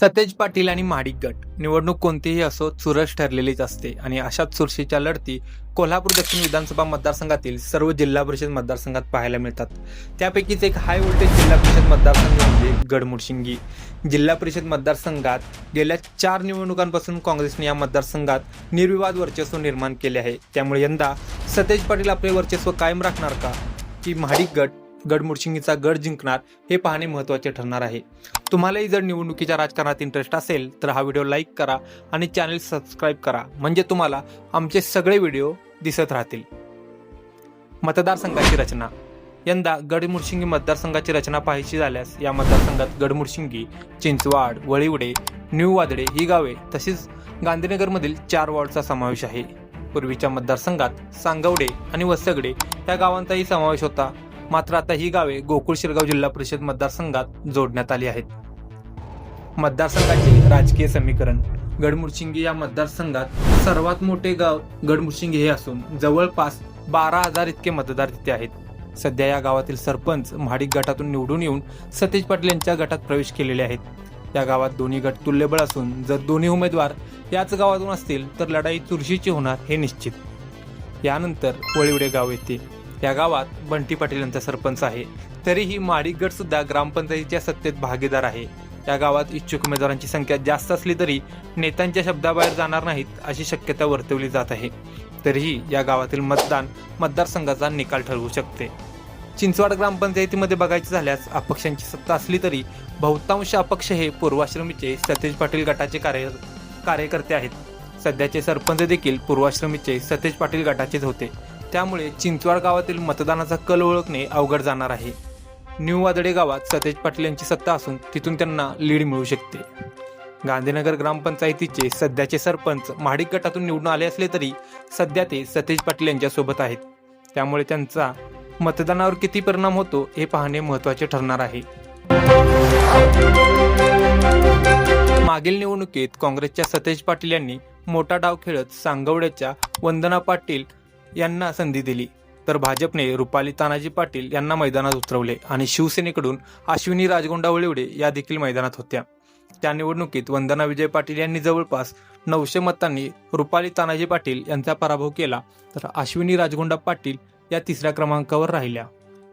सतेज पाटील आणि महाडिक गट. निवडणूक कोणतीही असो चुरस ठरलेलीच असते आणि अशाच चुरशीच्या लढती कोल्हापूर दक्षिण विधानसभा मतदारसंघातील सर्व जिल्हा परिषद मतदारसंघात पाहायला मिळतात. त्यापैकीच एक हाय व्होल्टेज जिल्हा परिषद मतदारसंघ म्हणजे गडमुडशिंगी. जिल्हा परिषद मतदारसंघात गेल्या चार निवडणुकांपासून काँग्रेसने या मतदारसंघात निर्विवाद वर्चस्व निर्माण केले आहे. त्यामुळे यंदा सतेज पाटील आपले वर्चस्व कायम राखणार का? की महाडिक गट गडमुडशिंगीचा गड जिंकणार हे पाहणे महत्त्वाचे ठरणार आहे. तुम्हालाही जर निवडणुकीच्या राजकारणात इंटरेस्ट असेल तर हा व्हिडिओ लाईक करा आणि चॅनल सबस्क्राईब करा. म्हणजे तुम्हाला आमचे सगळे व्हिडिओ दिसत राहतील. मतदारसंघाची रचना. यंदा गडमुडशिंगी मतदारसंघाची रचना पाहायची झाल्यास या मतदारसंघात गडमुडशिंगी चिंचवाड वळीवडे न्यू वादडे ही गावे तसेच गांधीनगरमधील चार वॉर्डचा समावेश आहे. पूर्वीच्या मतदारसंघात सांगवडे आणि वसगडे या गावांचाही समावेश होता. मात्र आता ही गावे गोकुळ शिरगाव जिल्हा परिषद मतदारसंघात जोडण्यात आली आहेत. मतदारसंघाचे राजकीय समीकरण. गडमुडशिंगी या मतदारसंघात सर्वात मोठे गाव गडमुडशिंगी हे असून जवळपास बारा हजार इतके मतदार तिथे आहेत. सध्या या गावातील सरपंच महाडिक गटातून निवडून येऊन सतीश पाटील यांच्या गटात प्रवेश केलेले आहेत. या गावात दोन्ही गट तुल्यबळ असून जर दोन्ही उमेदवार याच गावातून असतील तर लढाई चुरशीची होणार हे निश्चित. यानंतर वळिवडे गाव येते. या गावात बंटी पाटील यांचा सरपंच आहे. तरीही माडिक गट सुद्धा ग्रामपंचायतीच्या सत्तेत भागीदार आहे. या गावात इच्छुक उमेदवारांची संख्या जास्त असली तरी नेत्यांच्या शब्दाबाहेर जाणार नाहीत अशी शक्यता वर्तवली जात आहे. तरीही या गावातील मतदान मतदारसंघाचा निकाल ठरवू शकते. चिंचवाड ग्रामपंचायतीमध्ये बघायचे झाल्यास अपक्षांची सत्ता असली तरी बहुतांश अपक्ष हे पूर्वाश्रमीचे सतेज पाटील गटाचे कार्य कार्यकर्ते आहेत. सध्याचे सरपंच देखील पूर्वाश्रमीचे सतेज पाटील गटाचेच होते. त्यामुळे चिंचवाड गावातील मतदानाचा कल ओळखणे अवघड जाणार आहे. न्यू वादडे गावात सतेज पाटील यांची सत्ता असून तिथून त्यांना लीड मिळू शकते. गांधीनगर ग्रामपंचायतीचे सध्याचे सरपंच महाडिक गटातून निवडून आले असले तरी सध्या ते सतेज पाटील यांच्यासोबत आहेत. त्यामुळे त्यांचा मतदानावर किती परिणाम होतो हे पाहणे महत्त्वाचे ठरणार आहे. मागील निवडणुकीत काँग्रेसच्या सतेज पाटील यांनी मोठा डाव खेळत सांगवड्याच्या वंदना पाटील यांना संधी दिली. तर भाजपने रुपाली तानाजी पाटील यांना मैदानात उतरवले आणि शिवसेनेकडून अश्विनी राजगोंडावळेवडे या देखील मैदानात होत्या. त्या निवडणुकीत वंदना विजय पाटील यांनी जवळपास नऊशे मतांनी रुपाली तानाजी पाटील यांचा पराभव केला तर अश्विनी राजगोंडा पाटील या तिसऱ्या क्रमांकावर राहिल्या.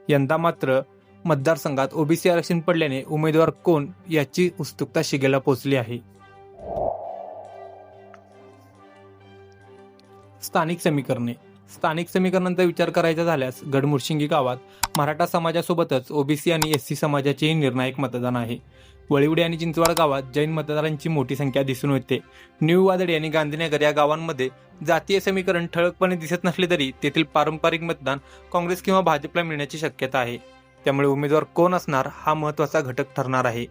यंदा मात्र मतदारसंघात ओबीसी आरक्षण पडल्याने उमेदवार कोण याची उत्सुकता शिगेला पोहोचली आहे. स्थानिक समीकरणे. स्थानिक समीकरणांचा विचार करायचा झाल्यास गडमुर्शिंगी गावात मराठा समाजासोबतच ओबीसी आणि एस सी समाजाचेही निर्णायक मतदान आहे. वळिवडे आणि चिंचवाड गावात जैन मतदारांची मोठी संख्या दिसून येते. न्यू वादडे आणि गांधीनगर या गावांमध्ये जातीय समीकरण ठळकपणे दिसत नसले तरी तेथील पारंपरिक मतदान काँग्रेस किंवा भाजपला मिळण्याची शक्यता आहे. त्यामुळे उमेदवार कोण असणार हा महत्त्वाचा घटक ठरणार आहे.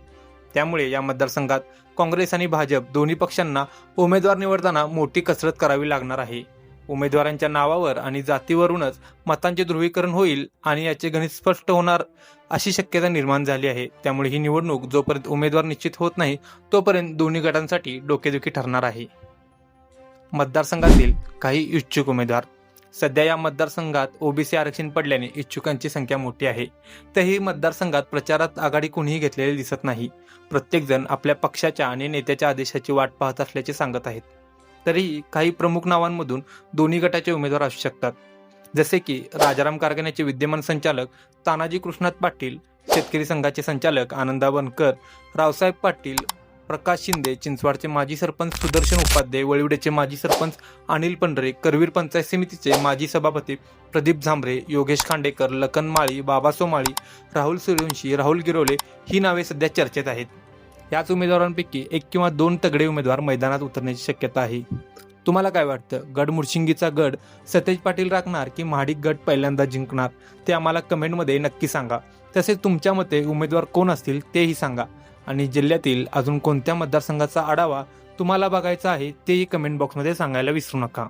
त्यामुळे या मतदारसंघात काँग्रेस आणि भाजप दोन्ही पक्षांना उमेदवार निवडताना मोठी कसरत करावी लागणार आहे. उमेदवारांच्या नावावर आणि जातीवरूनच मतांचे ध्रुवीकरण होईल आणि याचे गणित स्पष्ट होणार अशी शक्यता निर्माण झाली आहे. त्यामुळे ही निवडणूक जोपर्यंत उमेदवार निश्चित होत नाही तोपर्यंत दोन्ही गटांसाठी डोकेदुखी ठरणार आहे. मतदारसंघातील काही इच्छुक उमेदवार. सध्या या मतदारसंघात ओबीसी आरक्षण पडल्याने इच्छुकांची संख्या मोठी आहे. तरीही मतदारसंघात प्रचारात आघाडी कोणीही घेतलेली दिसत नाही. प्रत्येकजण आपल्या पक्षाच्या आणि नेत्याच्या आदेशाची वाट पाहत असल्याचे सांगत आहेत. तरीही काही प्रमुख नावांमधून दोन्ही गटाचे उमेदवार असू शकतात. जसे की राजाराम कारखान्याचे विद्यमान संचालक तानाजी कृष्णात पाटील शेतकरी संघाचे संचालक आनंदा बनकर रावसाहेब पाटील प्रकाश शिंदे चिंचवाडचे माजी सरपंच सुदर्शन उपाध्याय वळिवडेचे माजी सरपंच अनिल पंढरे करवीर पंचायत समितीचे माजी सभापती प्रदीप झांबरे योगेश खांडेकर लखन माळी बाबा सोमाळी राहुल सूर्यवंशी राहुल गिरोले ही नावे सध्या चर्चेत आहेत. याच उमेदवारांपैकी एक किंवा दोन तगडे उमेदवार मैदानात उतरण्याची शक्यता आहे. तुम्हाला काय वाटतं? गड मुर्शिंगीचा गड सतेज पाटील राखणार की महाडिक गड पहिल्यांदा जिंकणार? ते आम्हाला कमेंटमध्ये नक्की सांगा. तसेच तुमच्या मते उमेदवार कोण असतील तेही सांगा. आणि जिल्ह्यातील अजून कोणत्या मतदारसंघाचा आढावा तुम्हाला बघायचा आहे तेही कमेंट बॉक्समध्ये सांगायला विसरू नका.